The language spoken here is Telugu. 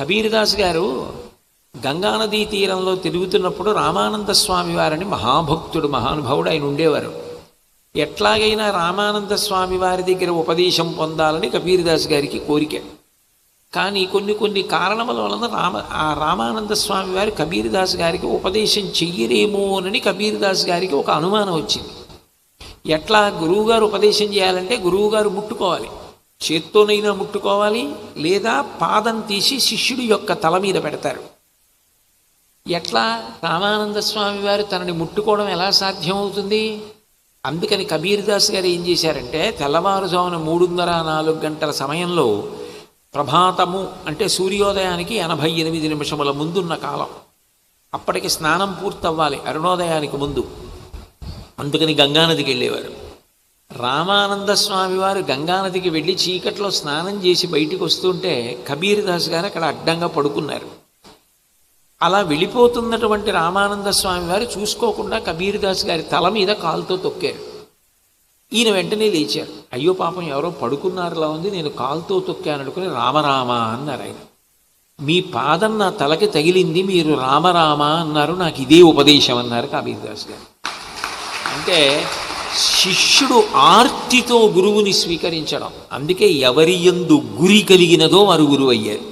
కబీర్దాస్ గారు గంగానదీ తీరంలో తిరుగుతున్నప్పుడు రామానంద స్వామి వారిని మహాభక్తుడు మహానుభావుడు ఆయన ఉండేవారు. ఎట్లాగైనా రామానంద స్వామి వారి దగ్గర ఉపదేశం పొందాలని కబీర్దాస్ గారికి కోరిక. కానీ కొన్ని కొన్ని కారణముల వలన రామ ఆ రామానంద స్వామి వారు కబీర్దాస్ గారికి ఉపదేశం చెయ్యరేమోనని కబీర్దాస్ గారికి ఒక అనుమానం వచ్చింది. ఎట్లా గురువుగారు ఉపదేశం చేయాలంటే గురువుగారు ముట్టుకోవాలి. చేత్తోనైనా ముట్టుకోవాలి లేదా పాదం తీసి శిష్యుడి యొక్క తల మీద పెడతారు. ఎట్లా? రామానంద స్వామి వారు తనని ముట్టుకోవడం ఎలా సాధ్యమవుతుంది? అందుకని కబీర్దాస్ గారు ఏం చేశారంటే తెల్లవారుజామున మూడున్నర నాలుగు గంటల సమయంలో ప్రభాతము అంటే సూర్యోదయానికి ఎనభై ఎనిమిది నిమిషముల ముందున్న కాలం. అప్పటికి స్నానం పూర్తవ్వాలి అరుణోదయానికి ముందు. అందుకని గంగానదికి వెళ్ళేవారు. రామానంద స్వామి వారు గంగానదికి వెళ్ళి చీకట్లో స్నానం చేసి బయటికి వస్తుంటే కబీర్దాస్ గారు అక్కడ అడ్డంగా పడుకున్నారు. అలా వెళ్ళిపోతున్నటువంటి రామానంద స్వామి వారు చూసుకోకుండా కబీర్దాస్ గారి తల మీద కాలుతో తొక్కారు. ఈయన వెంటనే లేచారు. అయ్యో పాపం ఎవరో పడుకున్నారులా ఉంది నేను కాలుతో తొక్కాను అనుకుని రామరామ అన్నారు ఆయన. మీ పాదం నా తలకి తగిలింది మీరు రామరామ అన్నారు నాకు ఇదే ఉపదేశం అన్నారు కబీర్దాస్ గారు. అంటే శిష్యుడు ఆర్తితో గురువుని స్వీకరించడం. అందుకే ఎవరి యందు గురి కలిగినదో వారు గురువయ్యారు.